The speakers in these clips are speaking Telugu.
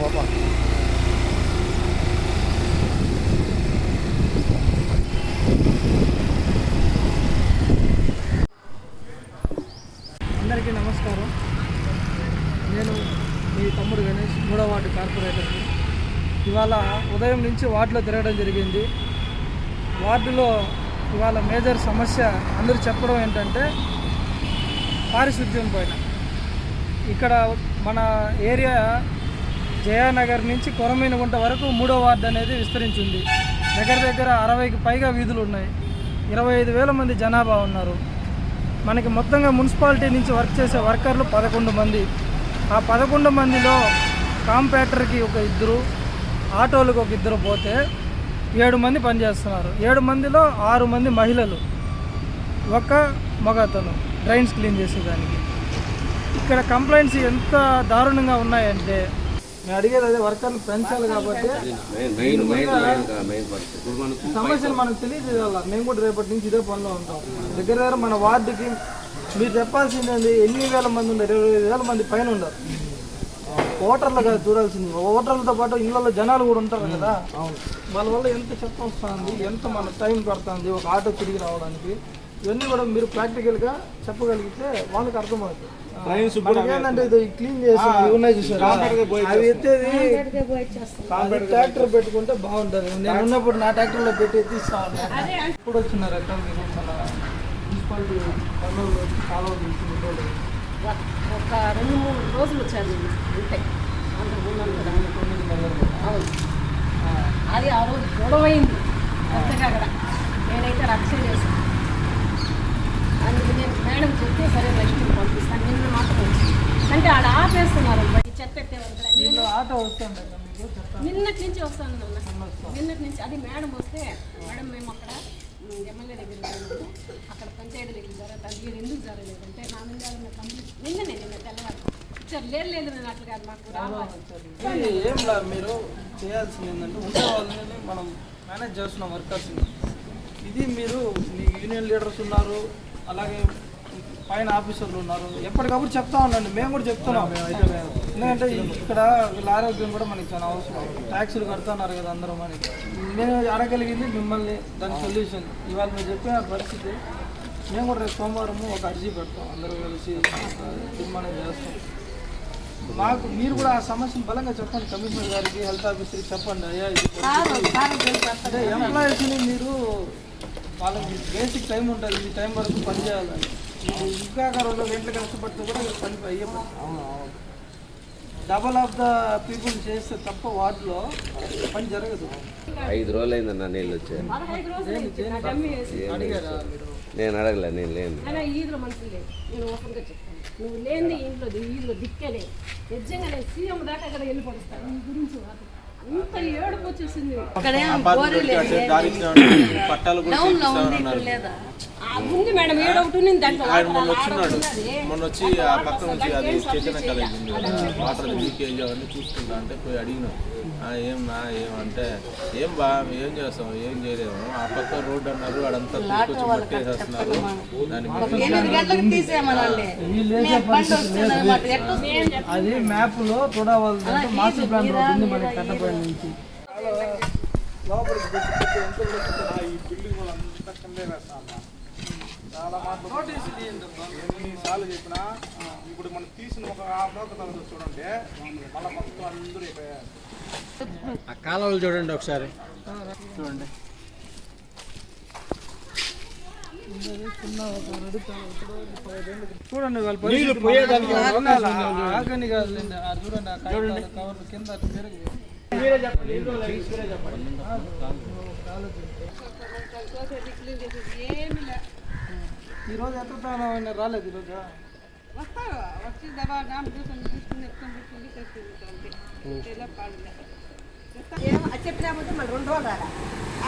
బాబా అందరికీ నమస్కారం. నేను మీ తమ్ముడు గణేష్ మూడో వార్డు కార్పొరేటర్ని ఇవాళ ఉదయం నుంచి వార్డులో తిరగడం జరిగింది. వార్డులో ఇవాళ మేజర్ సమస్య అందరూ చెప్పడం ఏంటంటే పారిశుద్ధ్యం పైన. ఇక్కడ మన ఏరియా జయానగర్ నుంచి కొరమీనగుంట వరకు మూడో వార్డు అనేది విస్తరించింది. దగ్గర దగ్గర అరవైకి పైగా వీధులు ఉన్నాయి. ఇరవై ఐదు వేల మంది జనాభా ఉన్నారు. మనకి మొత్తంగా మున్సిపాలిటీ నుంచి వర్క్ చేసే వర్కర్లు పదకొండు మంది. ఆ పదకొండు మందిలో కాంపేటర్కి ఒక ఇద్దరు ఆటోలకు ఒక ఇద్దరు పోతే ఏడు మంది పనిచేస్తున్నారు. ఏడు మందిలో ఆరు మంది మహిళలు. ఒక మగతను డ్రైన్స్ క్లీన్ చేసేదానికి. ఇక్కడ కంప్లైంట్స్ ఎంత దారుణంగా ఉన్నాయంటే మేము అడిగేది అదే వర్కర్లు పెంచాలి కాబట్టి సమస్యలు మనకు తెలియజేయాలి మేము కూడా రేపటి నుంచి ఇదే పనిలో ఉంటాం. దగ్గర దగ్గర మన వార్డుకి మీరు చెప్పాల్సింది? ఎన్ని వేల మంది ఉన్నారు? ఇరవై వేల మంది పైన ఉన్నారు. ఓటర్లు కాదు చూడాల్సింది. ఓటర్లతో పాటు ఇళ్ళలో జనాలు కూడా ఉంటారు కదా. వాళ్ళ వల్ల ఎంత చెత్త వస్తుంది ఎంత మన టైం పడుతుంది? ఒక ఆటో తిరిగి రావడానికి. ఇవన్నీ కూడా మీరు ప్రాక్టికల్గా చెప్పగలిగితే వాళ్ళకి అర్థమవుతుంది. ఏంటంటే ఇది క్లీన్ చేసి అవి ఎత్తేది ట్రాక్టర్ పెట్టుకుంటే బాగుంటుంది. నేను ఉన్నప్పుడు నా ట్రాక్టర్లో పెట్టి ఇప్పుడు వచ్చినారు మీరు మన మున్సిపాలిటీ ఒక రెండు మూడు రోజులు అంతే. అది ఆ రోజు గొడవైంది కొత్తగా అక్కడ నేనైతే రక్ష దీంట్లో ఆటో వస్తుంది నిన్నటి నుంచి వస్తాను నాన్న. నిన్నటి నుంచి. అది మేడం వస్తే మేడం మేము అక్కడ ఎమ్మెల్యే దగ్గర అక్కడ పంచాయతీ దగ్గర జరగదు అది మీరు ఎందుకు జరగలేదంటే నా మీద కంప్లీట్ నిన్ననే నిన్న తెల్లవారు. ఇచ్చారు లేదు లేదు నేను అట్లా కాదు మాకు రావాలి. ఏం లా మీరు? చేయాల్సింది ఏంటంటే ఉండే వాళ్ళని మనం మేనేజ్ చేస్తున్నాం వర్కర్స్ని. ఇది మీరు మీ యూనియన్ లీడర్స్ ఉన్నారు అలాగే పైన ఆఫీసర్లు ఉన్నారు. ఎప్పటికప్పుడు చెప్తా ఉండండి. మేము కూడా చెప్తున్నాం. ఎందుకంటే ఇక్కడ వీళ్ళ ఆరోగ్యం కూడా మనకి చాలా అవసరం. ట్యాక్సులు కడుతున్నారు కదా అందరూ మనకి. నేను అడగలిగింది మిమ్మల్ని దాని సొల్యూషన్ ఇవాళ మీరు చెప్పిన పరిస్థితి. మేము కూడా రేపు సోమవారము ఒక అర్జీ పెడతాం. అందరూ కలిసి తీర్మానం చేస్తాం. మాకు మీరు కూడా ఆ సమస్యను బలంగా చెప్పండి. కమిషనర్ గారికి హెల్త్ ఆఫీసర్కి చెప్పండి. అయ్యా ఇది ఎంప్లాయీస్ని మీరు వాళ్ళకి బేసిక్ టైం ఉంటుంది. ఈ టైం వరకు పని చేయాలని మీరు ఇంకా రెండు గంటలు కష్టపడితే కూడా పని డబల్ ఆఫ్ ద పీపుల్ చేస్తే తప్ప వార్డులో పని జరగదు. ఐదు రోజులు అయిందన్న నీళ్ళు వచ్చాయి నేను అడగలే నేను లేను. ఈదులో మనుషులు లేదు. నేను ఓపెన్గా చెప్తాను. నువ్వు లేని ఇంట్లో ఈదులో దిక్కే లేదు. నిజంగా నేను సీఎం దాకా ఇక్కడ వెళ్ళి పడుస్తాను నీ గురించి కాదు. అంత ఏడుపు వచ్చేసింది. పట్టాలు కూడా ఉంది మేడం ఏడో ఒకటి ఉంది దాంట్లో. ఆయన మొన్న వచ్చినాడు. మొన్న వచ్చి ఆ పక్క నుంచి అది చైతన్య కాలేజ్ ఉంది. కదా, వాటర్ లీకేజ్ అవన్నీ చూసుకుంటా అంటే పోయి అడిగినాం. "ఆ, ఏం నా ఏం అంటే ఏం బా ఏం చేస్తాం ఏం చేయలేము ఆ పక్క రోడ్డు అన్నారు అడంతా తీసుకొచ్చి పట్టేసేస్తున్నారు దాని మీద ఎనిమిది గంటలకు తీసేయమనండి. వీళ్ళు వేసే పరిస్థితి లేదు. అది మ్యాప్లో చూడవలసిందంటే మాస్టర్ ప్లాన్ రోడ్ ఉంది మనకి కట్టపై నుంచి. లోపలికి పెట్టి పెట్టి ఎంత నోటీస్ తీయండి అబ్బా. ఎన్నిసార్లు చెప్పినా ఇప్పుడు మనం తీసిన ఒక హాఫ్ అవర్ తర్వాత చూడండి మళ్ళీ మొత్తం అందరూ ఆ కాలువలు చూడండి ఒకసారి చూడండి చూడండి వాళ్ళ ఆగని ఆ చూడండి కవర్లు కింద. ఏమీ లే. ఈ రోజు ఎంత తాను రాలేదు ఈ రోజు. వస్తారు వచ్చి దబా డామ్ చూసుకొని చూసుకుని ఎత్తుకొని చూసుకొని తెచ్చుకుంటాం ఇలా పాడలే ఏమో చెప్పినామంటే మళ్ళీ రెండు రోజులు రాలా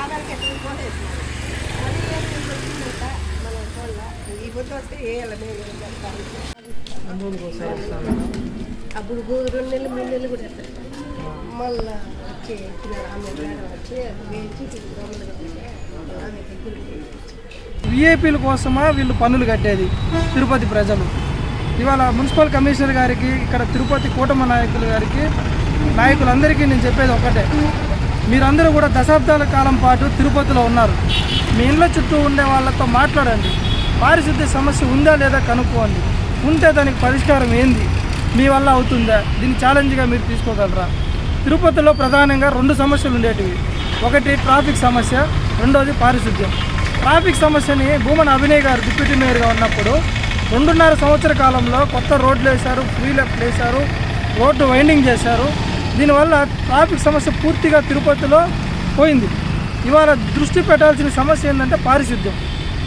ఆధార్కి ఎట్లా ఫోన్ వేసినారు మళ్ళీ ఏం వచ్చిందంట మనం ఫోన్లో ఈ బుద్ధి వస్తే వేయాలి మేము. అప్పుడు రెండు నెలలు మూడు నెలలు కూడా వేస్తారు. మళ్ళీ వచ్చి ఆమె వచ్చి వేయించి గవర్నమెంట్ ఆమె దగ్గరికి విఐపీల కోసమా వీళ్ళు పన్నులు కట్టేది తిరుపతి ప్రజలు. ఇవాళ మున్సిపల్ కమిషనర్ గారికి ఇక్కడ తిరుపతి కూటమి నాయకులు గారికి నాయకులందరికీ నేను చెప్పేది ఒకటే. మీరందరూ కూడా దశాబ్దాల కాలం పాటు తిరుపతిలో ఉన్నారు. మీ ఇళ్ళ చుట్టూ ఉండే వాళ్ళతో మాట్లాడండి. పారిశుద్ధ్య సమస్య ఉందా లేదా కనుక్కోండి. ఉంటే దానికి పరిష్కారం ఏంది? మీ వల్ల అవుతుందా? దీన్ని ఛాలెంజ్గా మీరు తీసుకోగలరా? తిరుపతిలో ప్రధానంగా రెండు సమస్యలు ఉండేటివి. ఒకటి ట్రాఫిక్ సమస్య రెండోది పారిశుద్ధ్యం. ట్రాఫిక్ సమస్యని భూమన్ అభినయ్ గారు డిప్యూటీ మేయర్గా ఉన్నప్పుడు రెండున్నర సంవత్సర కాలంలో కొత్త రోడ్లు వేశారు ఫ్రీ లెఫ్ట్ వేశారు రోడ్డు వైండింగ్ చేశారు. దీనివల్ల ట్రాఫిక్ సమస్య పూర్తిగా తిరుపతిలో పోయింది. ఇవాళ దృష్టి పెట్టాల్సిన సమస్య ఏంటంటే పారిశుద్ధ్యం.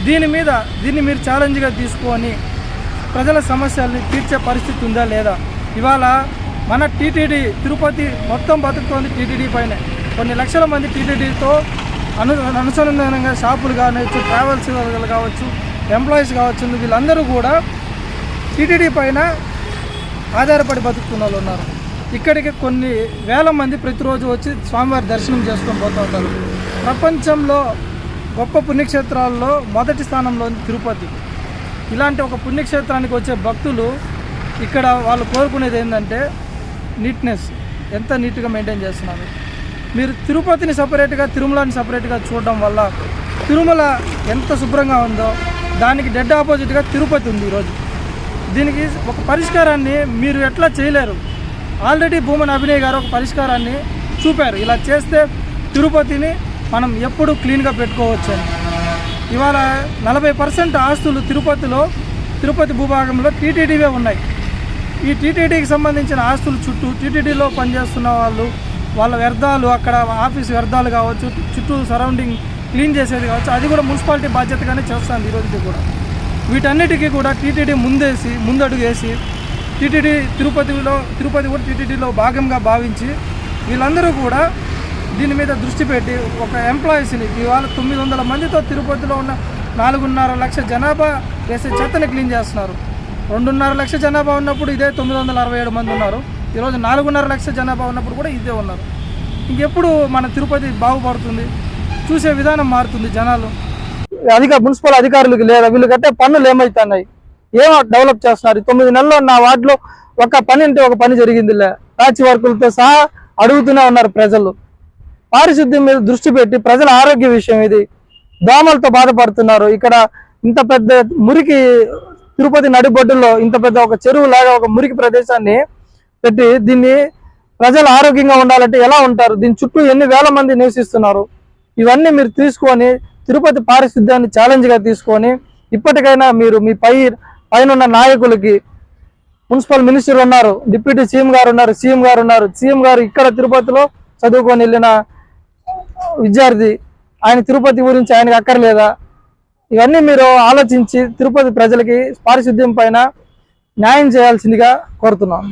దీని మీద దీన్ని మీరు ఛాలెంజ్గా తీసుకొని ప్రజల సమస్యల్ని తీర్చే పరిస్థితి ఉందా లేదా? ఇవాళ మన టీటీడీ తిరుపతి మొత్తం బతుకుతోంది టీటీడీ పైన. కొన్ని లక్షల మంది టీటీడీతో అను అనుసంధానంగా షాపులు కావచ్చు ట్రావెల్స్ వాళ్ళు కావచ్చు ఎంప్లాయీస్ కావచ్చు వీళ్ళందరూ కూడా టీటీడీ పైన ఆధారపడి బతుకుతున్న వాళ్ళు ఉన్నారు. ఇక్కడికి కొన్ని వేల మంది ప్రతిరోజు వచ్చి స్వామివారి దర్శనం చేసుకొని పోతూ ఉంటారు. ప్రపంచంలో గొప్ప పుణ్యక్షేత్రాల్లో మొదటి స్థానంలో తిరుపతి. ఇలాంటి ఒక పుణ్యక్షేత్రానికి వచ్చే భక్తులు ఇక్కడ వాళ్ళు కోరుకునేది ఏంటంటే నీట్నెస్ ఎంత నీట్గా మెయింటైన్ చేస్తున్నారు. మీరు తిరుపతిని సపరేట్గా తిరుమలని సపరేట్గా చూడడం వల్ల తిరుమల ఎంత శుభ్రంగా ఉందో దానికి డెడ్ ఆపోజిట్గా తిరుపతి ఉంది ఈరోజు. దీనికి ఒక పరిష్కారాన్ని మీరు ఎట్లా చేయలేరు. ఆల్రెడీ భూమన్ అభినయ్ గారు ఒక పరిష్కారాన్ని చూపారు. ఇలా చేస్తే తిరుపతిని మనం ఎప్పుడు క్లీన్గా పెట్టుకోవచ్చు. అని ఇవాళ నలభై పర్సెంట్ ఆస్తులు తిరుపతిలో తిరుపతి భూభాగంలో టీటీడీవే ఉన్నాయి. ఈ టీటీడీకి సంబంధించిన ఆస్తులు చుట్టూ టీటీడీలో పనిచేస్తున్న వాళ్ళు వాళ్ళ వ్యర్థాలు అక్కడ ఆఫీస్ వ్యర్థాలు కావచ్చు చుట్టూ సరౌండింగ్ క్లీన్ చేసేది కావచ్చు అది కూడా మున్సిపాలిటీ బాధ్యతగానే చేస్తుంది ఈరోజుకి కూడా. వీటన్నిటికీ కూడా టీటీడీ ముందేసి ముందడుగు వేసి టీటీడీ తిరుపతిలో తిరుపతి కూడా టీటీడీలో భాగంగా భావించి వీళ్ళందరూ కూడా దీని మీద దృష్టి పెట్టి ఒక ఎంప్లాయీస్ని ఇవాళ తొమ్మిది వందల మందితో తిరుపతిలో ఉన్న నాలుగున్నర లక్ష జనాభా వేసే చెత్తని క్లీన్ చేస్తున్నారు. రెండున్నర లక్ష జనాభా ఉన్నప్పుడు ఇదే తొమ్మిది వందల అరవై ఏడు మంది ఉన్నారు. ఈరోజు నాలుగున్నర లక్షల జనాభా ఉన్నప్పుడు కూడా ఇదే ఉన్నారు. ఇంకెప్పుడు మన తిరుపతి బాగుపడుతుంది చూసే విధానం మారుతుంది జనాలు. అధిక మున్సిపల్ అధికారులకు లేదా వీళ్ళు కట్టే పన్నులు ఏమవుతున్నాయి ఏమో డెవలప్ చేస్తున్నారు? తొమ్మిది నెలల్లో నా వార్డులో ఒక పని అంటే ఒక పని జరిగిందిలే. ప్యాచ్ వర్కులతో సహా అడుగుతూనే ఉన్నారు ప్రజలు. పారిశుద్ధ్యం మీద దృష్టి పెట్టి ప్రజల ఆరోగ్య విషయం ఇది. దోమలతో బాధపడుతున్నారు. ఇక్కడ ఇంత పెద్ద మురికి తిరుపతి నడిబొడ్డులో ఇంత పెద్ద ఒక చెరువు లాగా ఒక మురికి ప్రదేశాన్ని పెట్టి దీన్ని ప్రజలు ఆరోగ్యంగా ఉండాలంటే ఎలా ఉంటారు? దీని చుట్టూ ఎన్ని వేల మంది నివసిస్తున్నారు? ఇవన్నీ మీరు తీసుకొని తిరుపతి పారిశుద్ధ్యాన్ని ఛాలెంజ్గా తీసుకొని ఇప్పటికైనా మీరు మీ పై పైన నాయకులకి మున్సిపల్ మినిస్టర్ ఉన్నారు డిప్యూటీ సీఎం గారు ఉన్నారు సీఎం గారు ఉన్నారు. సీఎం గారు ఇక్కడ తిరుపతిలో చదువుకొని వెళ్ళిన విద్యార్థి ఆయన తిరుపతి గురించి ఆయనకి అక్కర్లేదా? ఇవన్నీ మీరు ఆలోచించి తిరుపతి ప్రజలకి పారిశుద్ధ్యం పైన న్యాయం చేయాల్సిందిగా కోరుతున్నాం.